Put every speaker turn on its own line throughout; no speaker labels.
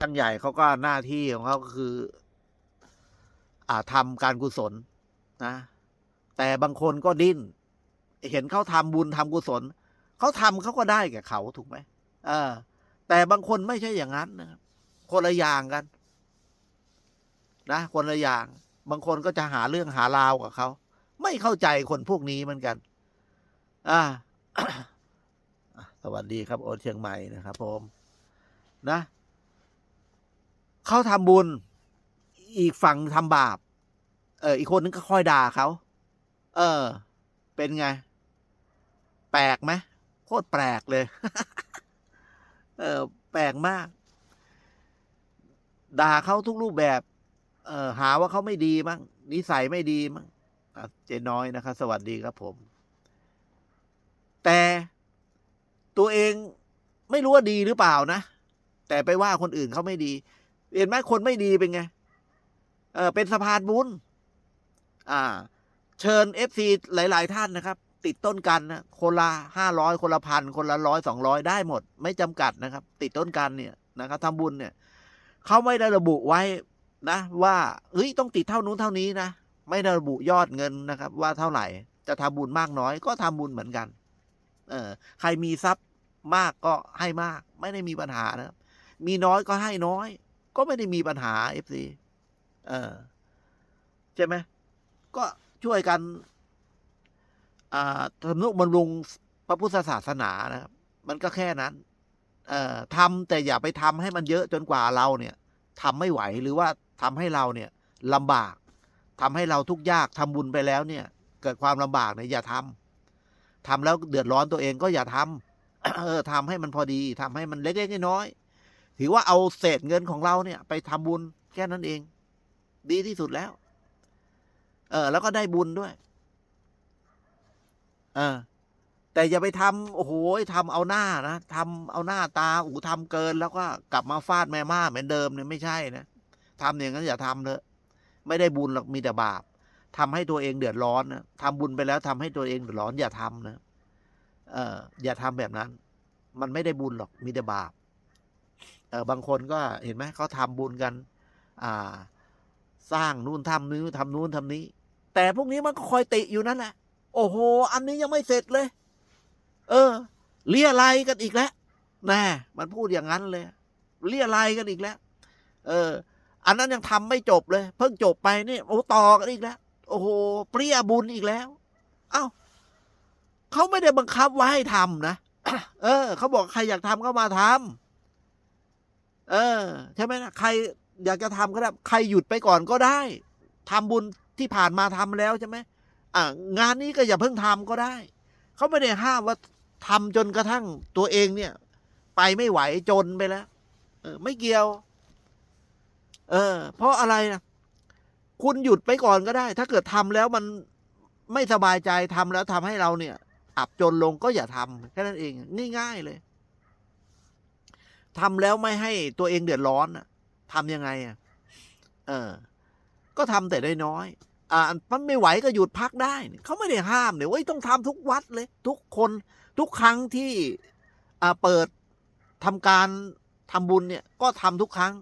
ช่างใหญ่เขาก็หน้าที่ของเขาก็คือ อ่าทำการกุศลนะ แต่บางคนก็ดิ้น เห็นเขาทำบุญทำกุศล เขาทำเขาก็ได้แก่เขาถูกไหมเออ แต่บางคนไม่ใช่อย่างนั้นนะครับคนละอย่างกัน นะคนละอย่าง บางคนก็จะหาเรื่องหาราวกับเขา ไม่เข้าใจคนพวกนี้เหมือนกัน อ่าสวัสดีครับ โอเชียงใหม่นะครับผม นะ เขาทำบุญ อีกฝั่งทำบาป เออ อีกคนนึงก็คอยด่าเขา เออ เป็นไง แปลกไหมโคตรแปลกเลย เออ แปลกมาก ด่าเขาทุกรูปแบบ เออหาว่าเขาไม่ดีมั้งนิสัยไม่ดีมั้งเจน้อยนะครับสวัสดีครับผม แต่ตัวเองไม่รู้ว่าดีหรือเปล่านะ แต่ไปว่าคนอื่นเขาไม่ดี เห็นไหมคนไม่ดีเป็นไง เออเป็นสะพานบุญอ่า เชิญเอฟซีหลาย ๆ ท่านนะครับ ติดต้นกันนะคนละห้าร้อยคนละพันคนละร้อยสองร้อยได้หมด ไม่จำกัดนะครับ ติดต้นกันเนี่ยนะครับทำบุญเนี่ยเขาไม่ได้ระบุไว้นะ ว่าเฮ้ยต้องติดเท่านู้นเท่านี้นะไม่ได้ระบุยอดเงินนะครับ ว่าเท่าไหร่จะทำบุญมากน้อยก็ทำบุญเหมือนกัน เออใครมีทรัพย์มากก็ให้มาก ไม่ได้มีปัญหานะครับมีน้อยก็ให้น้อย ก็ไม่ได้มีปัญหาเอฟซีเออใช่ไหมก็ช่วยกันอ่าทำนุบำรุงพระพุทธศาสนานะครับ มันก็แค่นั้น เอ่อทำแต่อย่าไปทำให้มันเยอะจนกว่าเราเนี่ยทำไม่ไหวหรือว่าทำให้เราเนี่ยลำบากทำให้เราทุกข์ยากทำบุญไปแล้วเนี่ย เกิดความลำบากเนี่ยอย่าทำทำแล้วเดือดร้อนตัวเองก็อย่าทำเออทำให้มันพอดีทำให้มันเล็กๆน้อยๆ ถือว่าเอาเศษเงินของเราเนี่ย ไปทำบุญแค่นั้นเอง ดีที่สุดแล้ว เออ แล้วก็ได้บุญด้วย เออ แต่อย่าไปทำโอ้โหทำเอาหน้านะทำเอาหน้าตาอูทำเกิน แล้วก็กลับมาฟาดแม่ม่าเหมือนเดิมเนี่ยไม่ใช่นะทำอย่างนั้นอย่าทำเลยไม่ได้บุญหรอกมีแต่บาปทำให้ตัวเองเดือดร้อนนะทำบุญไปแล้วทำให้ตัวเองเดือดร้อนอย่าทำนะ เอออย่าทำแบบนั้น มันไม่ได้บุญหรอก มีแต่บาป เออบางคนก็เห็นไหมเขาทำบุญกัน อ่า สร้างนู่นทำนู้นทำนู้นทำนี้ แต่พวกนี้มันก็คอยติอยู่นั่นแหละโอ้โห อันนี้ยังไม่เสร็จเลย เออ เลี่ยไรกันอีกแล้วแน่มันพูดอย่างนั้นเลย เลี่ยไรกันอีกแล้ว เออ อันนั้นยังทำไม่จบเลย เพิ่งจบไปนี่โอ้ต่อกันอีกแล้ว โอ้โห เปรี้ยบุญอีกแล้ว เอ้าเขาไม่ได้บังคับว่าให้ทำนะ เออ เขาบอกใครอยากทำก็มาทำ เออ ใช่ไหมนะใครอยากจะทำก็ได้ใครหยุดไปก่อนก็ได้ทำบุญที่ผ่านมาทำแล้วใช่ไหมอ่างานนี้ก็อย่าเพิ่งทำก็ได้ เขาไม่ได้ห้ามว่าทำจนกระทั่งตัวเองเนี่ย ไปไม่ไหวจนไปแล้ว เออ ไม่เกี่ยว เออ เพราะอะไรนะคุณหยุดไปก่อนก็ได้ ถ้าเกิดทำแล้วมันไม่สบายใจทำแล้วทำให้เราเนี่ย อับจนลงก็อย่าทำแค่นั้นเอง ง่าย ๆ เลย ทำแล้วไม่ให้ตัวเองเดือดร้อนน่ะทำยังไงอะเออ ก็ทำแต่ได้น้อย อ่ามันไม่ไหวก็หยุดพักได้เขาไม่ได้ห้ามเนี่ยว่าต้องทำทุกวัดเลย ทุกคนทุกครั้งที่อ่าเปิดทำการทำบุญเนี่ย ก็ทำทุกครั้ง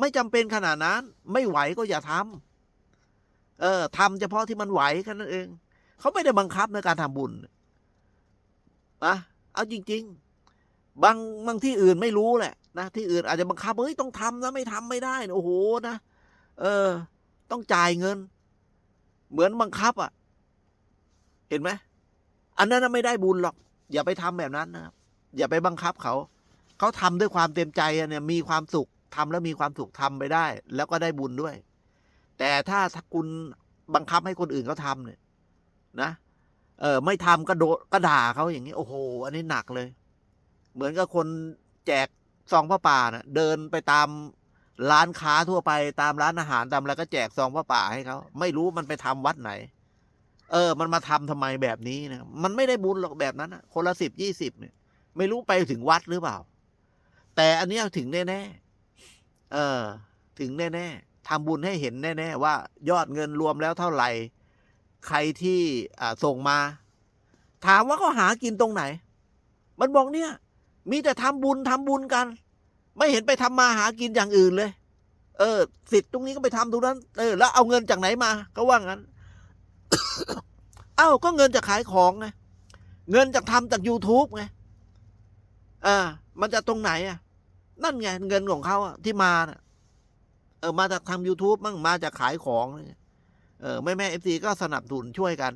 ไม่จำเป็นขนาดนั้น ไม่ไหวก็อย่าทำเออทำเฉพาะที่มันไหวแค่นั้นเองเขาไม่ได้บังคับในการทำบุญนะเอาจริง ๆ บางบางที่อื่นไม่รู้แหละนะที่อื่นอาจจะบังคับเฮ้ยต้องทำนะไม่ทำไม่ได้นะโอ้โหนะเออ ต้องจ่ายเงิน เหมือนบังคับอะ เห็นไหมอันนั้นไม่ได้บุญหรอก อย่าไปทำแบบนั้นนะครับอย่าไปบังคับเขาเขาทำด้วยความเต็มใจอะเนี่ยมีความสุขทำแล้วมีความสุขทำไปได้ แล้วก็ได้บุญด้วย แต่ถ้าถ้าคุณบังคับให้คนอื่นเขาทำเนี่ย นะเออไม่ทำก็โดก็ด่าเขาอย่างนี้ โอ้โห อันนี้หนักเลย เหมือนกับคนแจกซองพระป่านะ่ะเดินไปตามร้านค้าทั่วไปตามร้านอาหารตามอะไรก็แจกซองพระป่าให้เขาไม่รู้มันไปทำวัดไหน เออ มันมาทำทำไมแบบนี้นะมันไม่ได้บุญหรอกแบบนั้นนะคนละสิบยี่สิบเนี่ย ไม่รู้ไปถึงวัดหรือเปล่า แต่อันนี้ถึงแน่ๆเออ ถึงแน่ๆทำบุญให้เห็นแน่ๆว่า ยอดเงินรวมแล้วเท่าไหร่ ใครที่อ่าส่งมา ถามว่าเขาหากินตรงไหน มันบอกเนี่ย มีแต่ทำบุญทำบุญกัน ไม่เห็นไปทำมาหากินอย่างอื่นเลย เออ สิทธิ์ตรงนี้ก็ไปทำตรงนั้น เออ แล้วเอาเงินจากไหนมาก็ว่างั้น เอ้าก็เงินจากขายของไงเงินจากทำจาก youtube ไงอ่ามันจะตรงไหนอะ นั่นไง เงินของเขาอะที่มาน่ะ เออ มาจากทำ youtube มั่งมาจากขายของเนี่ยเออแม่แม่เอฟซีก็สนับสนุนช่วยกัน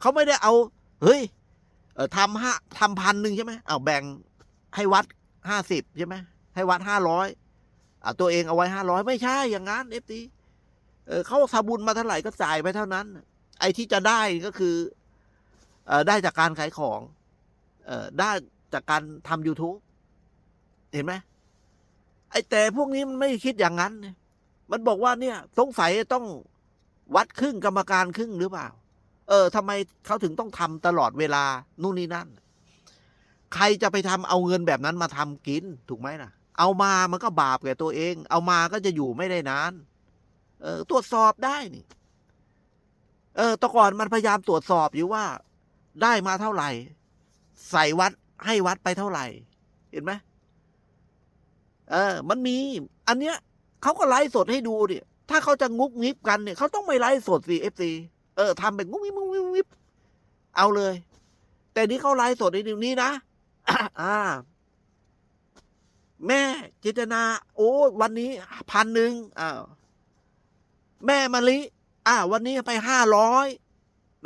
เขาไม่ได้เอา เฮ้ย เออทำห้าทำพันหนึ่งใช่ไหมเอาแบ่ง ให้วัดห้าสิบใช่ไหมให้วัดห้าร้อยอ่าตัวเองเอาไว้ห้าร้อยไม่ใช่อย่างนั้นเอฟซีเขาทำบุญมาเท่าไหร่ก็จ่ายไปเท่านั้น ไอ้ที่จะได้ก็คืออได้จากการขายของอได้จากการทำ youtube เห็นไหมไอ้แต่พวกนี้มันไม่คิดอย่างนั้น มันบอกว่าเนี่ยสงสัยต้องวัดครึ่งกรรมการครึ่งหรือเปล่า เออทำไมเขาถึงต้องทำตลอดเวลา นู่นนี่นั่น ใครจะไปทำเอาเงินแบบนั้นมาทำกินถูกไหมล่ะเอามามันก็บาปแก่ตัวเอง เอามาก็จะอยู่ไม่ได้นาน เออ ตรวจสอบได้นี่ เออต่ก่อนมันพยายามตรวจสอบอยู่ว่า ได้มาเท่าไหร่ ใส่วัดให้วัดไปเท่าไหร่ เห็นไหมเออ มันมี อันเนี้ยเขาก็ไลฟ์สดให้ดูดิถ้าเขาจะงุบงิบกันเนี่ยเขาต้องไม่ไลฟ์สดสิเอฟซีเออทำเป็นงุบงิบงุบงิบงุบงิบเอาเลย แต่นี้เขาไลฟ์สดในเดี๋ยวนี้นะ อ่า แม่จิตนา โอ้วันนี้พันหนึ่งอ้าวแม่มะลิ อ่า วันนี้ไปห้าร้อย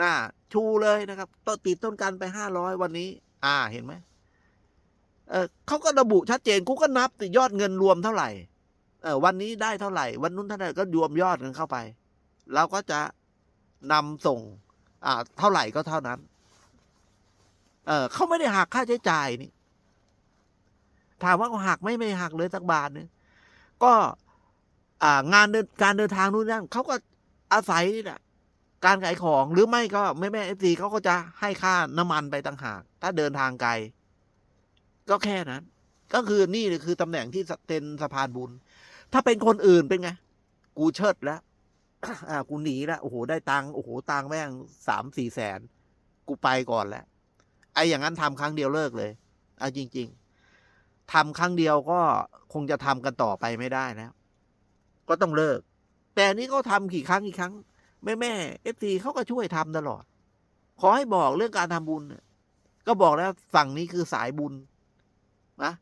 น่ะชูเลยนะครับต้นติดต้นกันไปห้าร้อยวันนี้ อ่า เห็นไหมเออเขาก็ระบุชัดเจนกูก็นับติยอดเงินรวมเท่าไหร่ เออวันนี้ได้เท่าไหร่ วันนู้นเท่าไหร่ก็รวมยอดกันเข้าไปเราก็จะนำส่ง อ่า เท่าไหร่ก็เท่านั้น เออเขาไม่ได้หักค่าใช้จ่ายนี่ ถามว่าเขาหักไม่ไม่หักเลยสักบาทนึงก็อ่างานเดินการเดินทางนู่นนั่นเขาก็อาศัยนี่แหละการขายของหรือไม่ก็แม่แม่เอฟซีเขาก็จะให้ค่าน้ำมันไปต่างหาก ถ้าเดินทางไกล ก็แค่นั้น ก็คือนี่คือตำแหน่งที่เป็นสะพานบุญ ถ้าเป็นคนอื่นเป็นไง กูเชิดแล้ว อ่า กูหนีแล้ว โอ้โห ได้ตังค์ โอ้โห ตังค์แม่งสามสี่แสน กูไปก่อนแล้ว อ้อย่างนั้นทำครั้งเดียวเลิกเลยอะจริง ๆทำครั้งเดียวก็คงจะทำกันต่อไปไม่ได้แล้ว ก็ต้องเลิก แต่นี่เขาทำกี่ครั้งกี่ครั้ง แม่แม่เอฟซีเขาก็ช่วยทำตลอด ขอให้บอกเรื่องการทำบุญก็บอกแล้วฝั่งนี้คือสายบุญนะ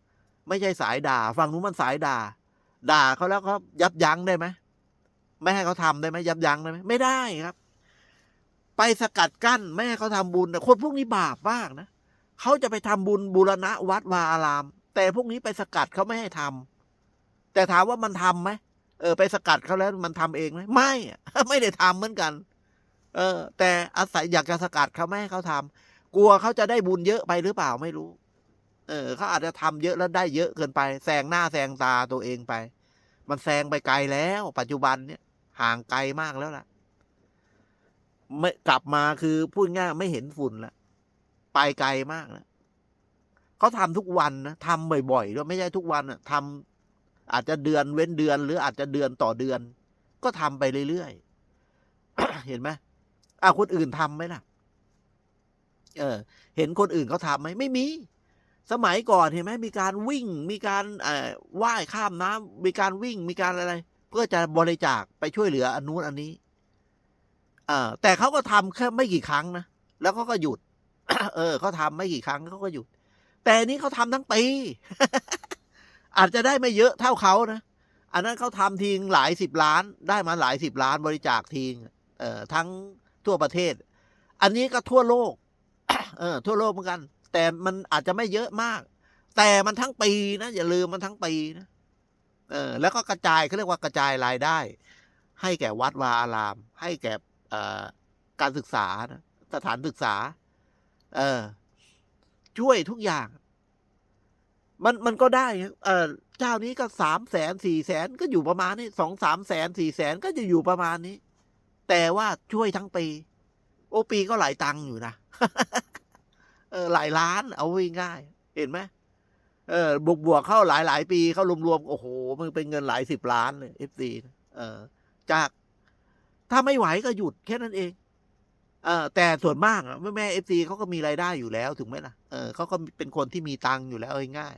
ไม่ใช่สายด่า ฝั่งนู้นมันสายด่า ด่าเขาแล้วเขายับยั้งได้ไหมไม่ให้เขาทำได้ไหมยับยั้งได้ไหมไม่ได้ครับ ไปสกัดกั้นไม่เขาทำบุญน่ะคนพวกนี้บาปมากนะเขาจะไปทำบุญบูรณะวัดวาอาราม แต่พวกนี้ไปสกัดเขาไม่ให้ทำแต่ถามว่ามันทำไหมเออไปสกัดเขาแล้วมันทำเองไหมไม่ไม่ได้ทำเหมือนกัน เออ แต่อาศัยอยากจะสกัดเขาไม่ให้เขาทำกลัวเขาจะได้บุญเยอะไปหรือเปล่าไม่รู้ เออเขาอาจจะทำเยอะแล้วได้เยอะเกินไปแซงหน้าแซงตาตัวเองไป มันแซงไปไกลแล้ว ปัจจุบันเนี่ยห่างไกลมากแล้วล่ะ ไม่กลับมาคือพูดง่ายไม่เห็นฝุ่นละไปไกลมากแล้วเขาทำทุกวันนะทำบ่อยๆด้วยไม่ใช่ทุกวันอะทำอาจจะเดือนเว้นเดือน หรืออาจจะเดือนต่อเดือน ก็ทำไปเรื่อยๆเห็นไหมอะคนอื่นทำไหมล่ะ เออ เห็นคนอื่นเขาทำไหมไม่มี สมัยก่อนเห็นไหมมีการวิ่ง มีการเอ่อว่ายข้ามน้ำมีการวิ่งมีการอะไร เพื่อจะบริจาคไปช่วยเหลืออนนู้นอันนี้ เออแต่เขาก็ทำแค่ไม่กี่ครั้งนะแล้วเขาก็หยุด เออเขาทำไม่กี่ครั้งเขาก็หยุด แต่นี้เขาทำทั้งปี อาจจะได้ไม่เยอะเท่าเขานะอันนั้นเขาทำทิ้งหลายสิบล้าน ได้มาหลายสิบล้านบริจาคทิ้งเอ่อทั้งทั่วประเทศ อันนี้ก็ทั่วโลก เออ ทั่วโลกเหมือนกัน แต่มันอาจจะไม่เยอะมาก แต่มันทั้งปีนะอย่าลืมมันทั้งปีนะเออ แล้วก็กระจายเขาเรียกว่ากระจายรายได้ ให้แก่วัดวาอาราม ให้แก่ การศึกษาสถานศึกษา เออ ช่วยทุกอย่าง มันมันก็ได้เออเจ้านี้ก็สามแสนสี่แสนก็อยู่ประมาณนี้สองสามแสนสี่แสนก็จะอยู่ประมาณนี้ แต่ว่าช่วยทั้งปี โอปีก็หลายตังค์อยู่นะเออหลายล้านเอาง่ายเห็นไหมเออบวกบวกเข้าหลายหลายปีเข้ารวมๆโอ้โห มันเป็นเงินหลายสิบล้านเลยเอฟซีเออจาก ถ้าไม่ไหวก็หยุดแค่นั้นเองเออแต่ส่วนมากอะแม่แม่เอฟซีเขาก็มีรายได้อยู่แล้วถูกไหมล่ะเออเขาก็เป็นคนที่มีตังค์อยู่แล้วเอง่าย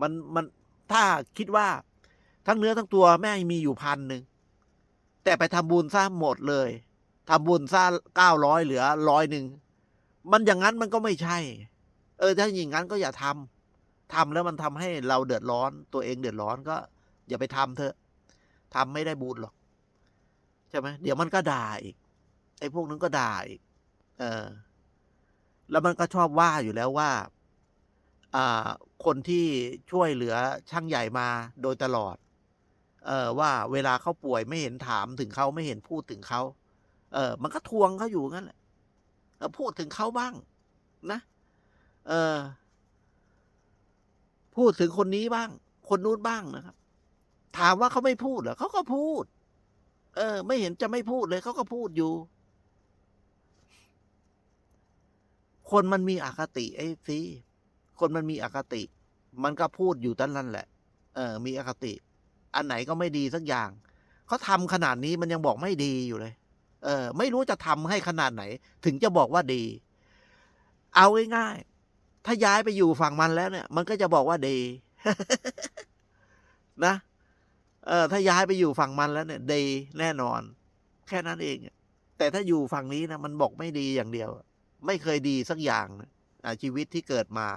มันมันถ้าคิดว่าทั้งเนื้อทั้งตัวแม่มีอยู่พันหนึ่งแต่ไปทำบุญซะหมดเลยทำบุญซะเก้าร้อยเหลือร้อยหนึ่งมันอย่างนั้นมันก็ไม่ใช่ เออถ้าอย่างนั้นก็อย่าทำทำแล้วมันทำให้เราเดือดร้อน ตัวเองเดือดร้อนก็ อย่าไปทำเถอะทำไม่ได้บุญหรอก ช่ไหมเดี๋ยวมันก็ด่าอีก ไอ้พวกนั้นก็ด่าอีก เออ แล้วมันก็ชอบว่าอยู่แล้วว่า อ่า คนที่ช่วยเหลือช่างใหญ่มาโดยตลอด เออว่าเวลาเขาป่วยไม่เห็นถามถึงเขาไม่เห็นพูดถึงเขา เออ มันก็ทวงเขาอยู่งั้นแหละพูดถึงเขาบ้าง นะ เออ พูดถึงคนนี้บ้าง คนนู้นบ้างนะครับ ถามว่าเขาไม่พูดเหรอเขาก็พูด เออ ไม่เห็นจะไม่พูดเลยเขาก็พูดอยู่ คนมันมีอคติไอ้ซีคนมันมีอคติ มันก็พูดอยู่ตั้งนั้นแหละ เออ มีอคติ อันไหนก็ไม่ดีสักอย่างเขาทำขนาดนี้มันยังบอกไม่ดีอยู่เลย เออ ไม่รู้จะทำให้ขนาดไหน ถึงจะบอกว่าดี เอาง่ายๆถ้าย้ายไปอยู่ฝั่งมันแล้วเนี่ย มันก็จะบอกว่าดีนะ เออถ้าย้ายไปอยู่ฝั่งมันแล้วเนี่ยดีแน่นอน แค่นั้นเอง แต่ถ้าอยู่ฝั่งนี้นะมันบอกไม่ดีอย่างเดียว ไม่เคยดีสักอย่างนะชีวิตที่เกิดมา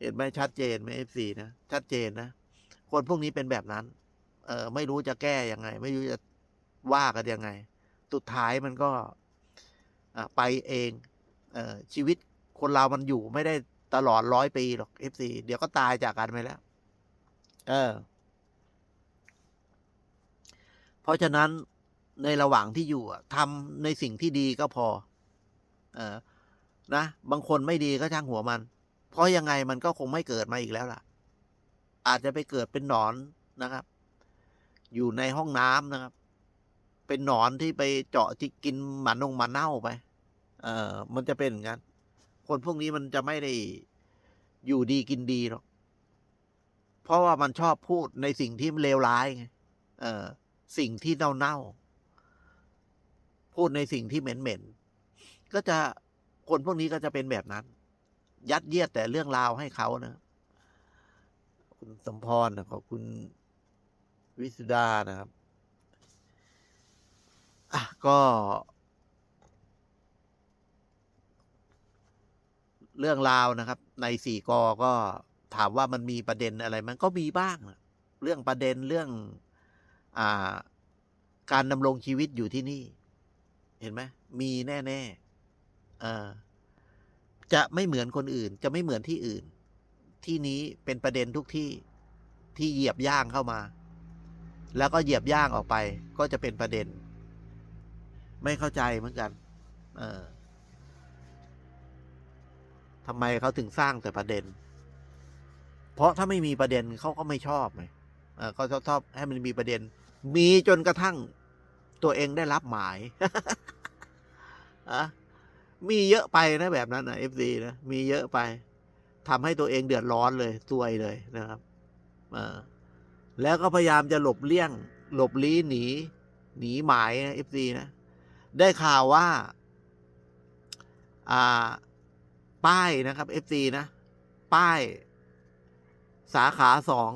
เห็นไหมชัดเจนไหมเอฟซีนะชัดเจนนะคนพวกนี้เป็นแบบนั้น เออไม่รู้จะแก้ยังไง ไม่รู้จะว่ากันยังไง สุดท้ายมันก็ไปเองเออชีวิตคนเรามันอยู่ไม่ได้ตลอดร้อยปีหรอกเอฟซีเดี๋ยวก็ตายจากกันไปแล้ว เออ เพราะฉะนั้นในระหว่างที่อยู่ทำในสิ่งที่ดีก็พอ เออ นะ บางคนไม่ดีก็ช่างหัวมัน เพราะยังไงมันก็คงไม่เกิดมาอีกแล้วล่ะ อาจจะไปเกิดเป็นหนอนนะครับ อยู่ในห้องน้ำนะครับ เป็นหนอนที่ไปเจาะที่กินหมันงหมันเน่าไป เออ มันจะเป็นอย่างนั้น คนพวกนี้มันจะไม่ได้อยู่ดีกินดีหรอก เพราะว่ามันชอบพูดในสิ่งที่เลวร้ายเออสิ่งที่เน่าเน่าๆพูดในสิ่งที่เหม็นเหม็นๆ ก็จะคนพวกนี้ก็จะเป็นแบบนั้น ยัดเยียดแต่เรื่องราวให้เขานะ คุณสมพรนะขอบคุณวิสุดานะครับ อะ ก็ เรื่องราวนะครับ ในสี่กอก็ ถามว่ามันมีประเด็นอะไรมันก็มีบ้าง เรื่องประเด็นเรื่องอ่าการดำรงชีวิตอยู่ที่นี่ เห็นไหมมีแน่ๆเออจะไม่เหมือนคนอื่น จะไม่เหมือนที่อื่น ที่นี้เป็นประเด็นทุกที่ที่เหยียบย่างเข้ามา แล้วก็เหยียบย่างออกไป ก็จะเป็นประเด็น ไม่เข้าใจเหมือนกัน เออทำไมเขาถึงสร้างแต่ประเด็น เพราะถ้าไม่มีประเด็นเขาก็ไม่ชอบไงเออเขาชอบให้มันมีประเด็น มีจนกระทั่งตัวเองได้รับหมายอะมีเยอะไปนะแบบนั้นนะเอฟซีนะมีเยอะไปทำให้ตัวเองเดือดร้อนเลยซวยเลยนะครับออแล้วก็พยายามจะหลบเลี่ยง หลบลี้หนี หนีหมายนะเอฟซีนะ ได้ข่าวว่า อ่า ป้ายนะครับเอฟซีนะ ป้าย สาขาสอง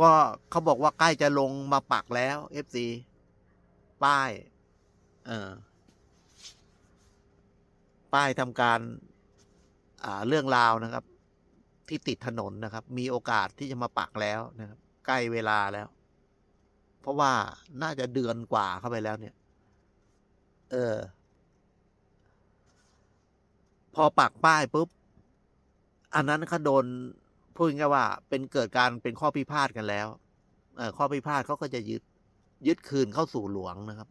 ก็เขาบอกว่าใกล้จะลงมาปักแล้วเอฟซีป้ายเออป้ายทำการอ่าเรื่องราวนะครับ ที่ติดถนนนะครับ มีโอกาสที่จะมาปักแล้วนะครับ ใกล้เวลาแล้ว เพราะว่าน่าจะเดือนกว่าเข้าไปแล้วเนี่ย เออ พอปักป้ายปุ๊บ อันนั้นเขาโดน พูดง่ายว่าเป็นเกิดการเป็นข้อพิพาทกันแล้วข้อพิพาทเขาก็จะยึดยึดคืนเข้าสู่หลวงนะครับ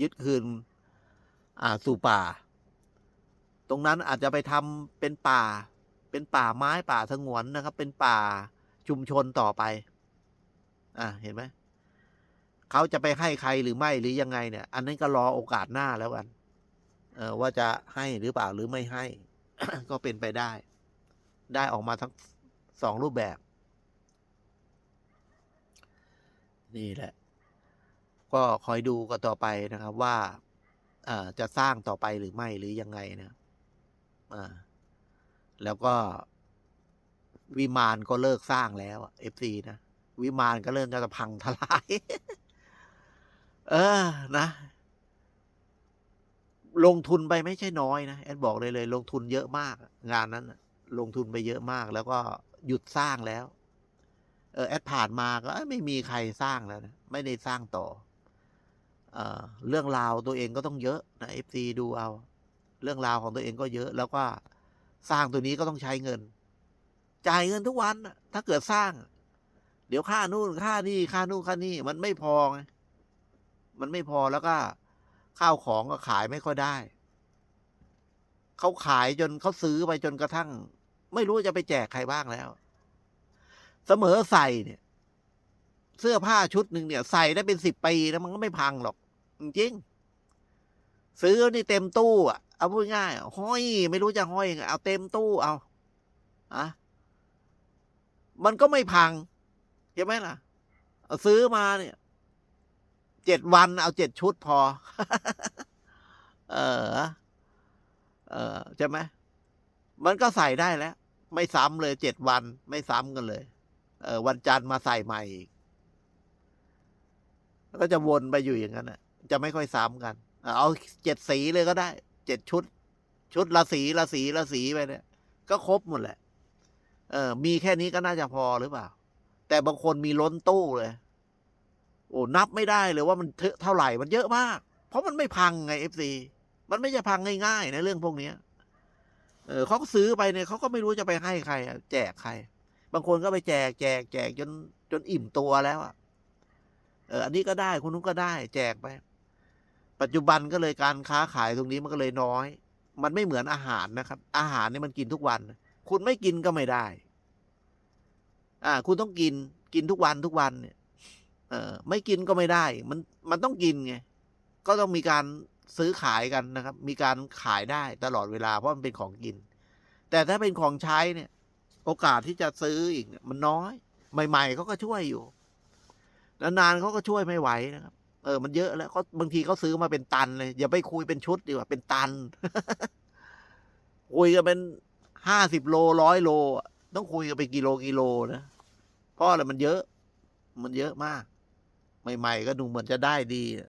ยึดคืนอ่าสู่ป่า ตรงนั้นอาจจะไปทำเป็นป่า เป็นป่าไม้ป่าสงวนนะครับ เป็นป่าชุมชนต่อไป อ่าเห็นไหมเขาจะไปให้ใครหรือไม่หรือยังไงเนี่ย อันนั้นก็รอโอกาสหน้าแล้วกันเออว่าจะให้หรือเปล่าหรือไม่ให้ ก็เป็นไปได้ ได้ออกมาทั้งสองรูปแบบ นี่แหละ ก็คอยดูกันต่อไปนะครับว่าจะสร้างต่อไปหรือไม่หรือยังไงนะอ่าแล้วก็วิมานก็เลิกสร้างแล้วเอฟซีนะ วิมานก็เริ่มจะพังทลาย เออนะ ลงทุนไปไม่ใช่น้อยนะ แอดบอกเลยเลย ลงทุนเยอะมาก งานนั้นนะ ลงทุนไปเยอะมาก แล้วก็หยุดสร้างแล้ว เออแอดผ่านมาก็ไม่มีใครสร้างแล้วนะไม่ได้สร้างต่อเออเรื่องราวตัวเองก็ต้องเยอะนะเอฟซีดูเอา เรื่องราวของตัวเองก็เยอะ แล้วก็สร้างตัวนี้ก็ต้องใช้เงิน จ่ายเงินทุกวันถ้าเกิดสร้าง เดี๋ยวค่านู่นค่านี่ค่านู่นค่านี่มันไม่พอไงมันไม่พอแล้วก็ข้าวของก็ขายไม่ค่อยได้ เขาขายจนเขาซื้อไปจนกระทั่ง ไม่รู้จะไปแจกใครบ้างแล้ว เสมอใส่เนี่ย เสื้อผ้าชุดหนึ่งเนี่ย ใส่ได้เป็นสิบปีแล้วมันก็ไม่พังหรอก จริงซื้อนี่เต็มตู้อะเอาพูดง่ายห้อย ไม่รู้จะห้อยยังไงเอาเต็มตู้เอาอะมันก็ไม่พังใช่ไหมล่ะซื้อมาเนี่ยเจ็ดวันเอาเจ็ดชุดพอ เออ เออใช่ไหมมันก็ใส่ได้แล้ว ไม่ซ้ำเลยเจ็ดวันไม่ซ้ำกันเลย เออวันจันทร์มาใส่ใหม่อีกก็จะวนไปอยู่อย่างนั้นน่ะ จะไม่ค่อยซ้ำกัน เอาเจ็ดสีเลยก็ได้เจ็ดชุด ชุดละสีละสีละสีไปเนี่ย ก็ครบหมดแหละ เออ มีแค่นี้ก็น่าจะพอหรือเปล่า แต่บางคนมีล้นตู้เลย โอ้นับไม่ได้เลยว่ามันเท่าไหร่มันเยอะมาก เพราะมันไม่พังไงเอฟซีมันไม่จะพังง่ายๆนะเรื่องพวกนี้ เออเขาก็ซื้อไปเนี่ยเขาก็ไม่รู้จะไปให้ใครอะแจกใคร บางคนก็ไปแจกแจกแจกจนจนอิ่มตัวแล้วอะเอออันนี้ก็ได้คนนู้นก็ได้ แจกไป ปัจจุบันก็เลยการค้าขายตรงนี้มันก็เลยน้อย มันไม่เหมือนอาหารนะครับ อาหารเนี่ยมันกินทุกวัน คุณไม่กินก็ไม่ได้ อ่า คุณต้องกินกินทุกวันทุกวันเนี่ยเออไม่กินก็ไม่ได้ มันมันต้องกินไงก็ต้องมีการ ซื้อขายกันนะครับ มีการขายได้ตลอดเวลาเพราะมันเป็นของกิน แต่ถ้าเป็นของใช้เนี่ย โอกาสที่จะซื้ออีกมันน้อย ใหม่ๆเขาก็ช่วยอยู่นานๆเขาก็ช่วยไม่ไหวนะครับ เออ มันเยอะแล้วเขาบางทีเขาซื้อมาเป็นตันเลย อย่าไปคุยเป็นชุดดีกว่าเป็นตันคุยกันเป็นห้าสิบโลร้อยโลต้องคุยกันเป็นกิโลกิโลนะเพราะอะไรมันเยอะ มันเยอะมาก ใหม่ ๆ ก็ดูเหมือนจะได้ดี